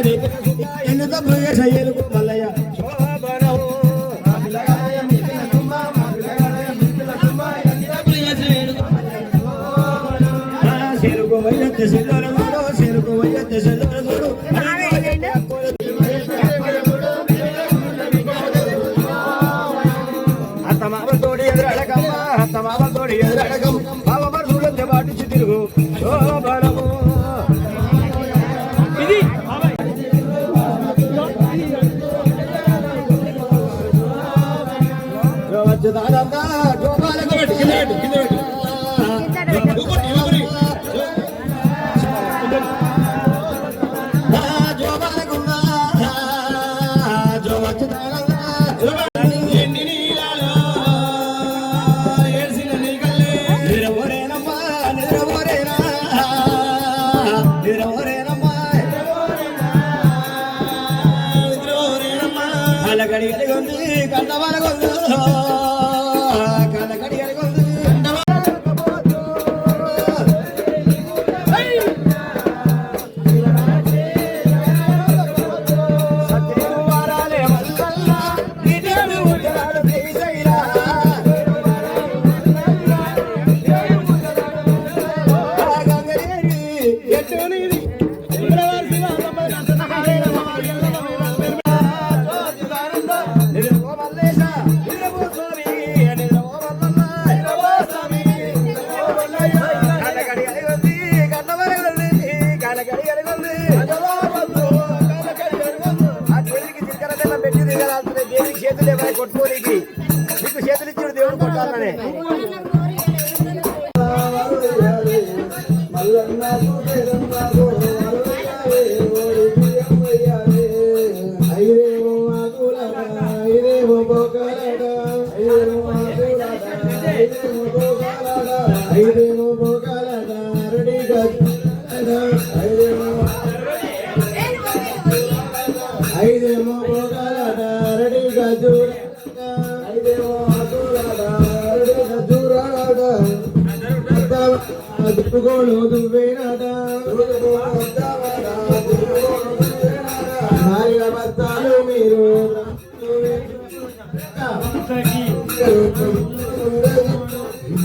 మల్లయ్యని ఎన్ను తప్పు మల్లయ్య? శిల్పమైన ജോപാലൊക്കെ പഠിക്കില്ല ఉంది కండవలగొల్లు చేతులే పోయి కొట్టుకోలేకి నీకు చేతులు ఇచ్చాడు దేవుడు కొట్టాలనే. ఐదేమో ತಿಪ್ಪುಗೋಳು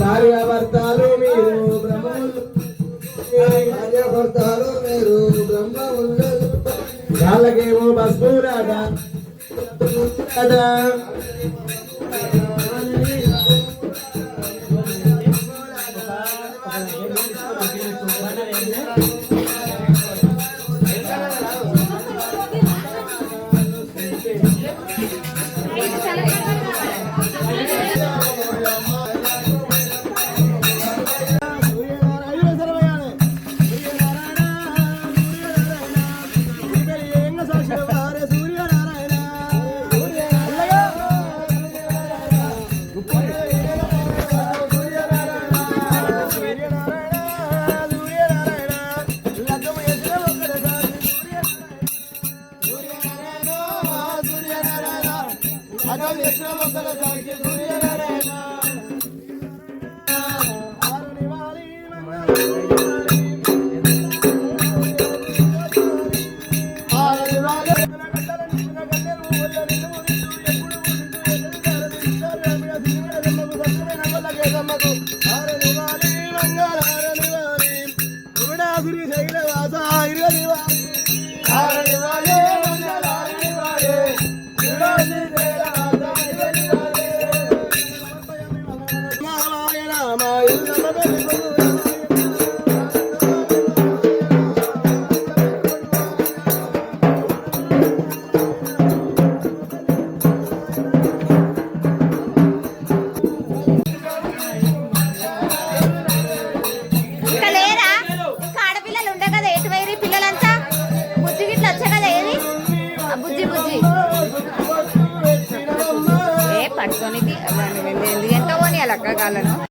భార్య భర్తలు మీరు భార్య భర్తలు మీరు బ్రహ్మ ఉండదు వాళ్ళకేమో బస్సు రాదా? కదా Thank you. అగం విశ్రమకల Sakshi Suryanarayana Thank you. చక్కగా కాలను